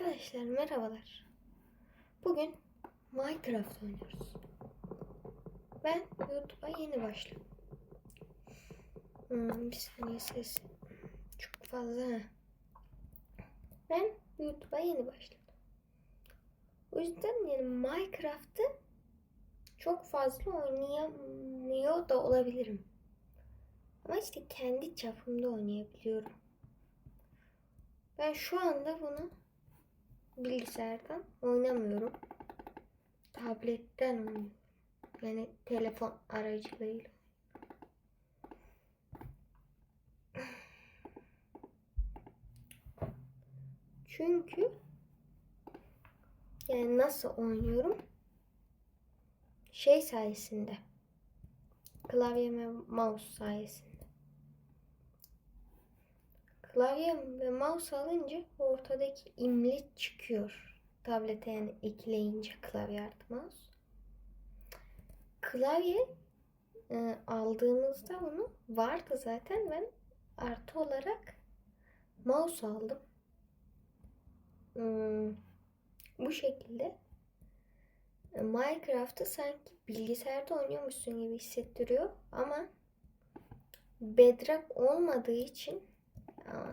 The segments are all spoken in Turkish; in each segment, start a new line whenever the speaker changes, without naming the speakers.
Arkadaşlar merhabalar. Bugün Minecraft oynuyoruz. Ben YouTube'a yeni başladım. Hmm, bir saniye ses çok fazla. Ben YouTube'a yeni başladım. O yüzden yani Minecraft'ı çok fazla oynayamıyor da olabilirim. Ama işte kendi çapımda oynayabiliyorum. Ben şu anda bunu bilgisayardan oynamıyorum. Tabletten oynuyorum. Yani telefon aracılığıyla. Çünkü yani nasıl oynuyorum? Şey sayesinde. Klavye ve mouse sayesinde. Klavye ve mouse alınca ortadaki imle çıkıyor. Tablete yani ekleyince klavye artı mouse. Klavye e, aldığımızda bunu vardı zaten ben artı olarak mouse aldım. Hmm, bu şekilde e, Minecraft'ı sanki bilgisayarda oynuyormuşsun gibi hissettiriyor ama Bedrock olmadığı için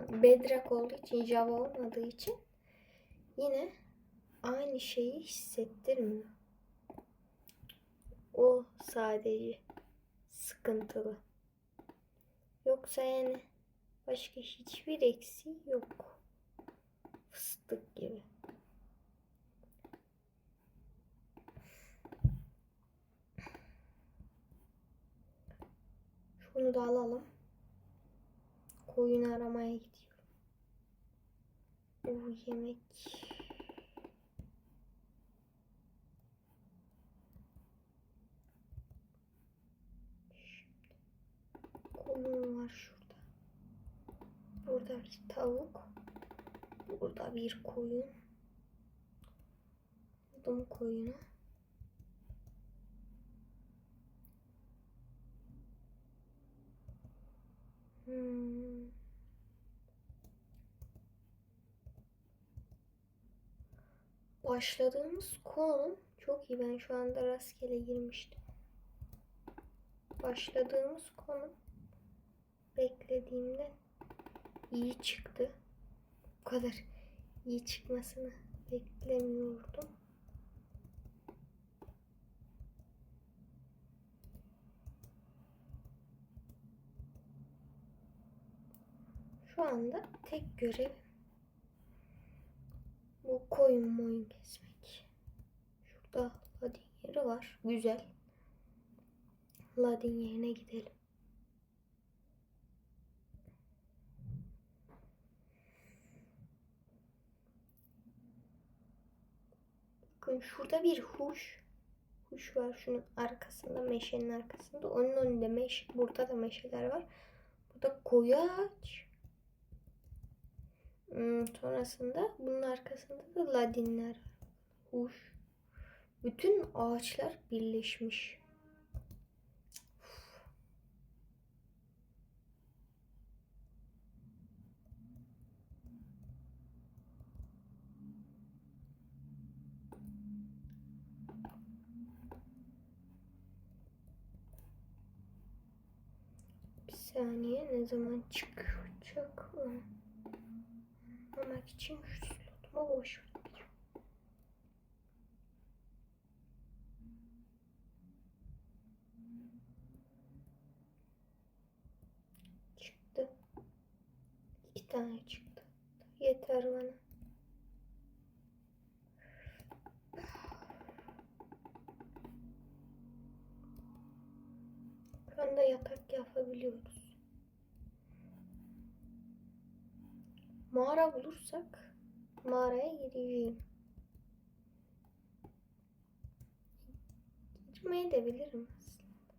Bedrock olduğu için Java olmadığı için yine aynı şeyi hissettirmiyor. O sadece sıkıntılı. Yoksa yani başka hiçbir eksiği yok. Fıstık gibi. Şunu da alalım. Koyun aramaya gidiyorum. O yemek. Koyun var şurada. Burada bir tavuk. Burada bir koyun. Buldum koyunu. Hmm. Başladığımız konum çok iyi. Ben şu anda rastgele girmiştim. Başladığımız konum beklediğimden iyi çıktı. Bu kadar iyi çıkmasını beklemiyordum. Şu anda tek görev koyun moyun kesmek. Şurada ladin yeri var. Güzel. Ladin yerine gidelim. Bakın şurada bir huş. Huş var şunun arkasında, meşenin arkasında. Onun önünde meşe, burada da meşeler var. Burada koyu ağaç. Hmm, sonrasında bunun arkasında da ladinler var. Bütün ağaçlar birleşmiş. Bir saniye ne zaman çıkacak? Anlamak için şu slotuma boş vereceğim. Çıktı. İki tane çıktı. Yeter bana. Şu yatak yapabiliyoruz. Mağara bulursak mağaraya gireceğim. Girmeyi de bilirim aslında.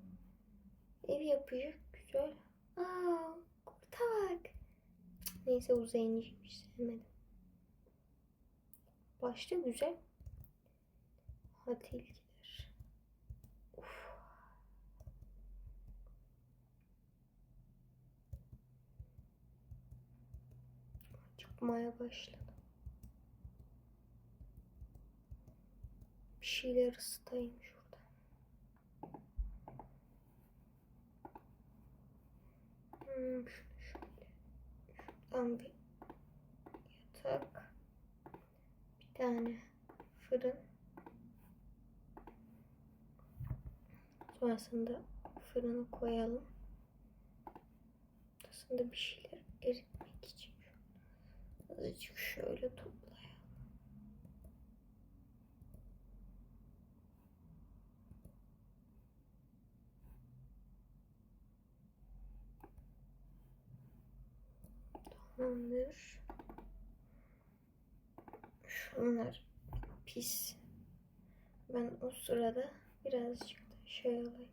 Ev yapacak güzel. Aa, kurta bak. Neyse o zenciymiş sevmedim. Başta güzel. Hadi. Çıkmaya başladı. şeyler ısıtayım şurada. Hmm, şunu şöyle. Şuradan bir yatak. Bir tane fırın. Sonrasında fırını koyalım. Aslında bir şeyler için azıcık şöyle toplayalım. Tamamdır. Şunlar pis. Ben o sırada birazcık da şey alayım.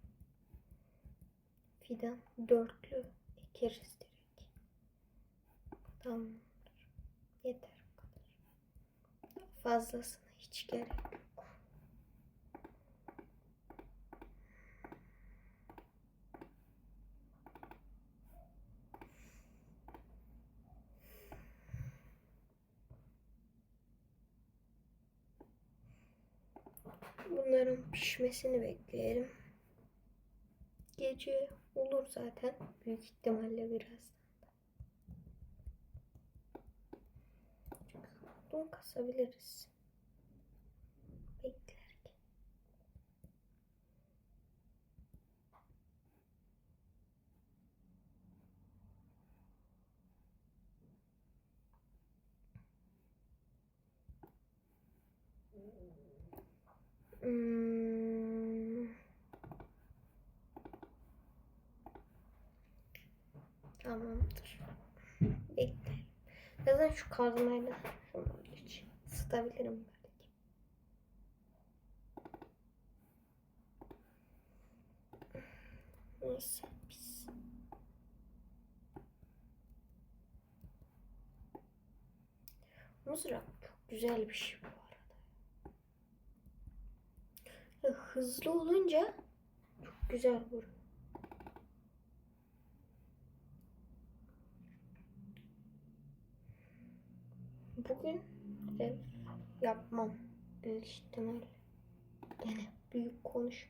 Fidan dörtlü ekeriz direkt. Tamamdır. Yeter bu kadar. Fazlasına hiç gerek yok. Bunların pişmesini bekleyelim. Gece olur zaten. Büyük ihtimalle biraz. Bunu kasabiliriz. Beklerken. Hmm. Tamamdır. Bekleyelim. Zaten şu kazmayla Isıtabilirim belki. Neyse biz. Mızrak çok güzel bir şey bu arada. Hızlı olunca çok güzel vuruyor. Bugün ev yapmam büyük ihtimal. Gene büyük konuş.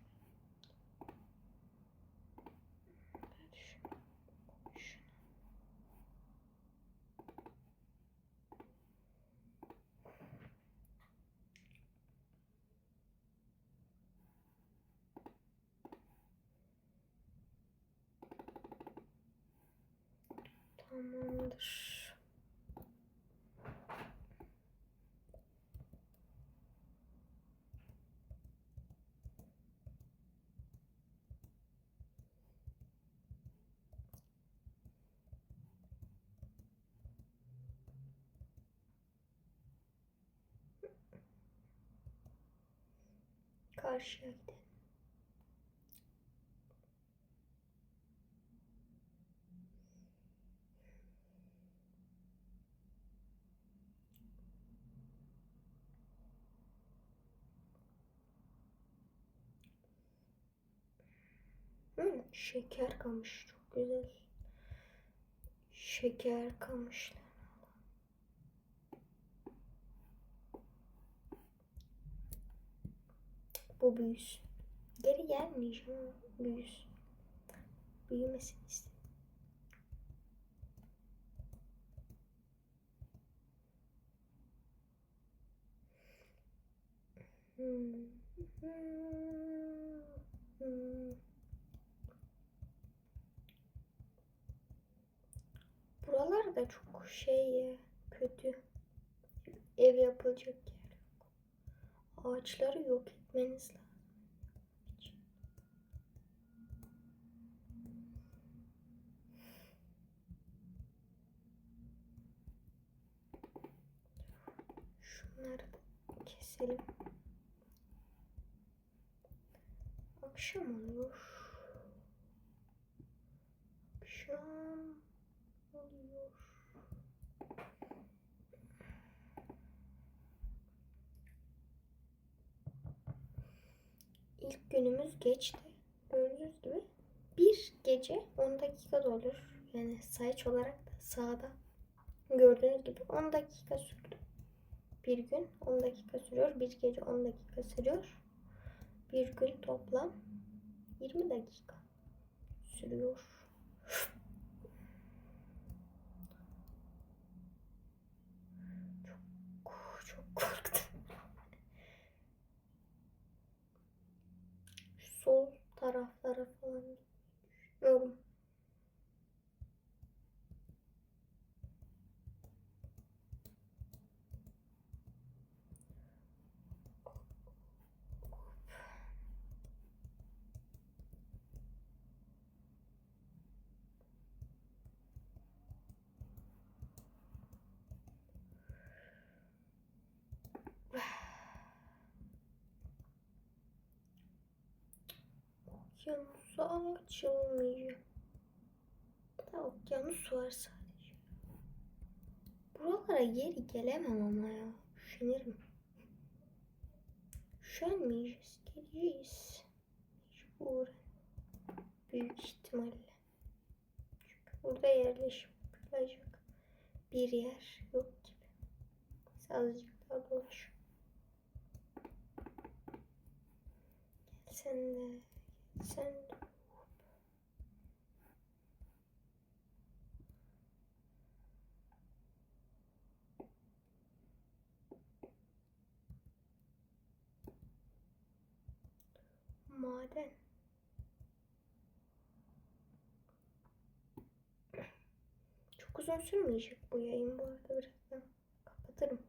Tamamdır. Karşıya gidelim. Hmm, şeker kamış çok güzel. Şeker kamışlar. Bu büyüsün. Geri gelmeyeceğim ama büyüsün. Büyümesini istedim. Buralar da çok şey kötü. Ev yapılacak yer yok. Ağaçları yok etmeniz lazım. Şunları keselim. Akşam oluyor. Akşam İlk günümüz geçti. Gördüğünüz gibi bir gece 10 dakika da olur. Yani sayıç olarak da sağda gördüğünüz gibi 10 dakika sürdü. Bir gün 10 dakika sürüyor. Bir gece 10 dakika sürüyor. Bir gün toplam 20 dakika sürüyor. Çok, çok korktum. Şu Sol taraflara falan düşünüyorum. Okyanusa açılmayacak. Da okyanus var sadece. Buralara geri gelemem ama ya. Üşenirim. Üşenmeyeceğiz. Geleceğiz. Mecburen. Büyük ihtimalle. Çünkü burada yerleşim yapılacak bir yer yok gibi. Azıcık daha dolaş. Gel sen de. Sen de. Maden. Çok uzun sürmeyecek bu yayın bu arada birazdan kapatırım.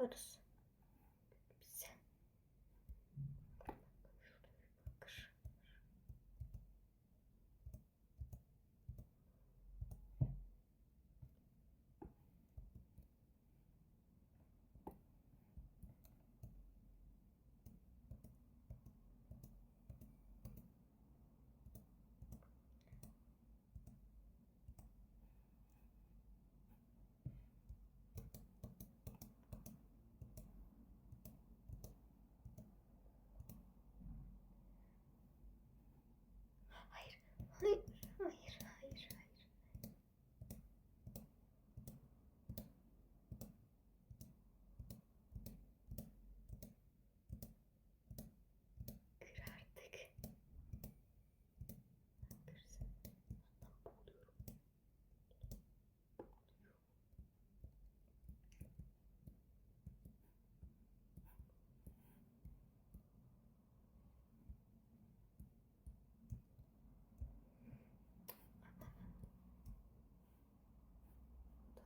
Yaparız.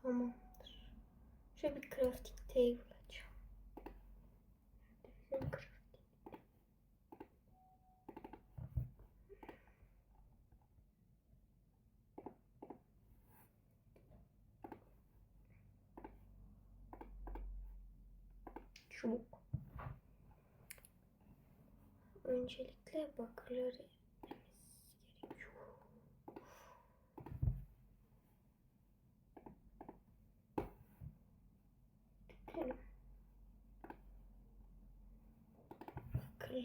Tamamdır. Şöyle bir crafting table açalım. Bizim crafting. Çubuk. Öncelikle bakırları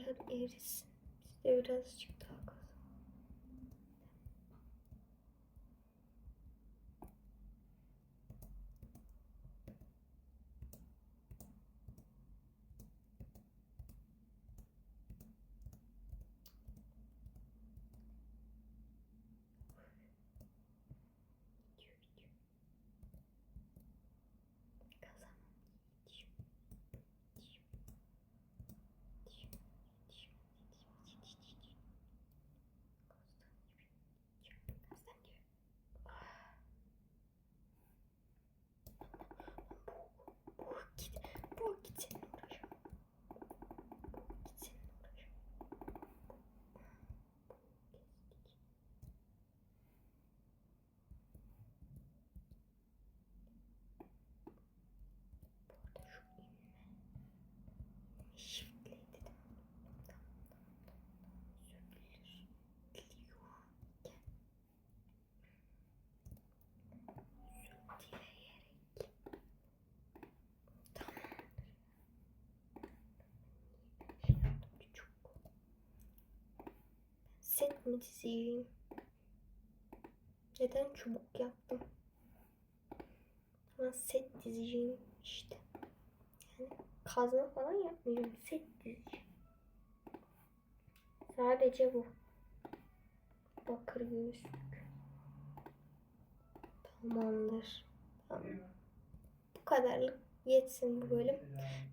Bakırlar erisin. Biz de birazcık daha Bunu dizeceğim. Neden çubuk yaptım? Ama set dizeceğim işte. Yani kazma falan yapmayacağım. Set dizeceğim. Sadece bu. Bakır göğüslük. Tamamdır. Tamam. Bu kadarlık yetsin bu bölüm.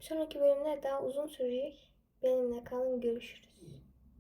Bir sonraki bölümler daha uzun sürecek. Benimle kalın görüşürüz.